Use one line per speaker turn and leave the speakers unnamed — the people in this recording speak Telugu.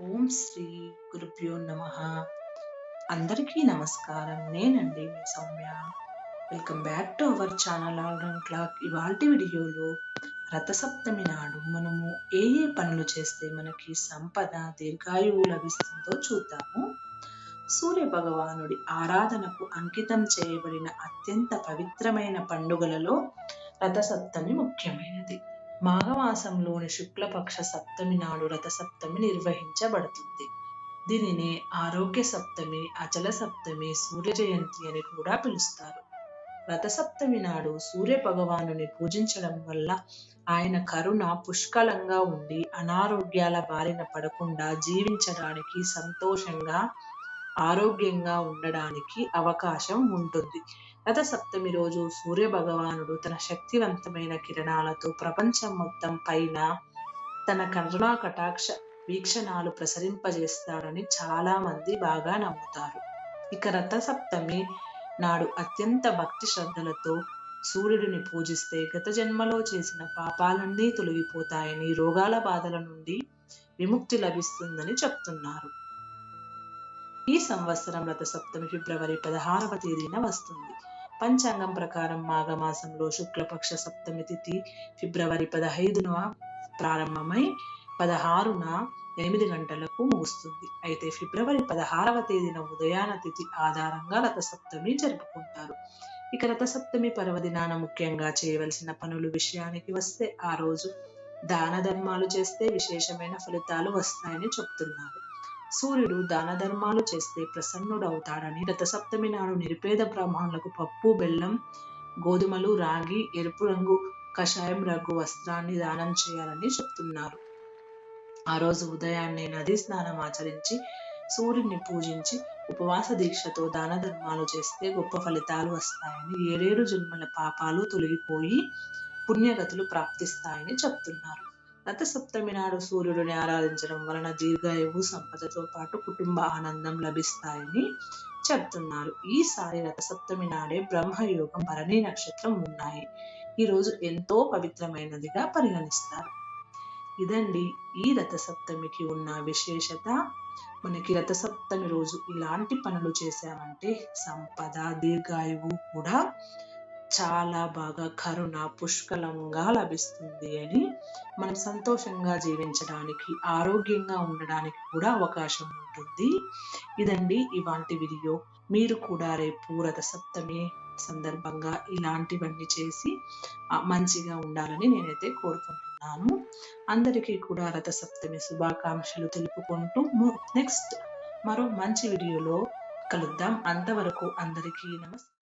ఓం శ్రీ గురుభ్యో నమ. అందరికీ నమస్కారం. నేనండి మీ Soumya. Welcome back to our channel all round clock ఇవాల్టి వీడియోలో రథసప్తమి నాడు మనము ఏ ఏ పనులు చేస్తే మనకి సంపద దీర్ఘాయువు లభిస్తుందో చూద్దాము. సూర్య భగవానుడి ఆరాధనకు అంకితం చేయబడిన అత్యంత పవిత్రమైన పండుగలలో రథసప్తమి ముఖ్యమైనది. మాఘమాసంలోని శుక్లపక్ష సప్తమి నాడు రథసప్తమి నిర్వహించబడుతుంది. దీనిని ఆరోగ్య సప్తమి అచల సప్తమి సూర్య జయంతి అని కూడా పిలుస్తారు. రథసప్తమి నాడు సూర్య భగవానుని పూజించడం వల్ల ఆయన కరుణ పుష్కలంగా ఉండి అనారోగ్యాల బారిన పడకుండా జీవించడానికి సంతోషంగా ఆరోగ్యంగా ఉండడానికి అవకాశం ఉంటుంది. రథ సప్తమి రోజు సూర్య భగవానుడు తన శక్తివంతమైన కిరణాలతో ప్రపంచం మొత్తం పైన తన కరుణా కటాక్ష వీక్షణాలు ప్రసరింపజేస్తాడని చాలా మంది బాగా నమ్ముతారు. ఇక రథ సప్తమి నాడు అత్యంత భక్తి శ్రద్ధలతో సూర్యుడిని పూజిస్తే గత జన్మలో చేసిన పాపాలన్నీ తొలగిపోతాయని రోగాల బాధల నుండి విముక్తి లభిస్తుందని చెప్తున్నారు. ఈ సంవత్సరం రథ సప్తమి ఫిబ్రవరి పదహారవ తేదీన వస్తుంది. పంచాంగం ప్రకారం మాఘమాసంలో శుక్లపక్ష సప్తమి తిథి ఫిబ్రవరి పదహైదున ప్రారంభమై పదహారున ఎనిమిది గంటలకు ముగుస్తుంది. అయితే ఫిబ్రవరి పదహారవ తేదీన ఉదయాన తిథి ఆధారంగా రథసప్తమి జరుపుకుంటారు. ఇక రథసప్తమి పర్వదినాన ముఖ్యంగా చేయవలసిన పనులు విషయానికి వస్తే ఆ రోజు దాన ధర్మాలు చేస్తే విశేషమైన ఫలితాలు వస్తాయని చెప్తున్నారు. సూర్యుడు దాన ధర్మాలు చేస్తే ప్రసన్నుడవుతాడని రథసప్తమి నాడు నిరుపేద బ్రాహ్మణులకు పప్పు బెల్లం గోధుమలు రాగి ఎరుపు రంగు కషాయం రంగు వస్త్రాన్ని దానం చేయాలని చెప్తున్నారు. ఆ రోజు ఉదయాన్నే నదీ స్నానం ఆచరించి సూర్యుడిని పూజించి ఉపవాస దీక్షతో దాన ధర్మాలు చేస్తే గొప్ప ఫలితాలు వస్తాయని ఏడేడు జన్మల పాపాలు తొలగిపోయి పుణ్యగతులు ప్రాప్తిస్తాయని చెప్తున్నారు. రథసప్తమి నాడు సూర్యుడిని ఆరాధించడం వలన దీర్ఘాయువు సంపదతో పాటు కుటుంబ ఆనందం లభిస్తాయని చెప్తున్నారు. ఈసారి రథసప్తమి నాడే బ్రహ్మయోగం భరణి నక్షత్రం ఉన్నాయి. ఈ రోజు ఎంతో పవిత్రమైనదిగా పరిగణిస్తారు. ఇదండి ఈ రథసప్తమికి ఉన్న విశేషత. మనకి రథసప్తమి రోజు ఇలాంటి పనులు చేశామంటే సంపద దీర్ఘాయువు కూడా చాలా బాగా కరుణ పుష్కలంగా లభిస్తుంది అని మనం సంతోషంగా జీవించడానికి ఆరోగ్యంగా ఉండడానికి కూడా అవకాశం ఉంటుంది. ఇదండి ఇవాంటి వీడియో. మీరు కూడా రేపు రథ సప్తమి సందర్భంగా ఇలాంటివన్నీ చేసి మంచిగా ఉండాలని నేనైతే కోరుకుంటున్నాను. అందరికీ కూడా రథ సప్తమి శుభాకాంక్షలు తెలుపుకుంటూ నెక్స్ట్ మరో మంచి వీడియోలో కలుద్దాం. అంతవరకు అందరికీ నమస్కారం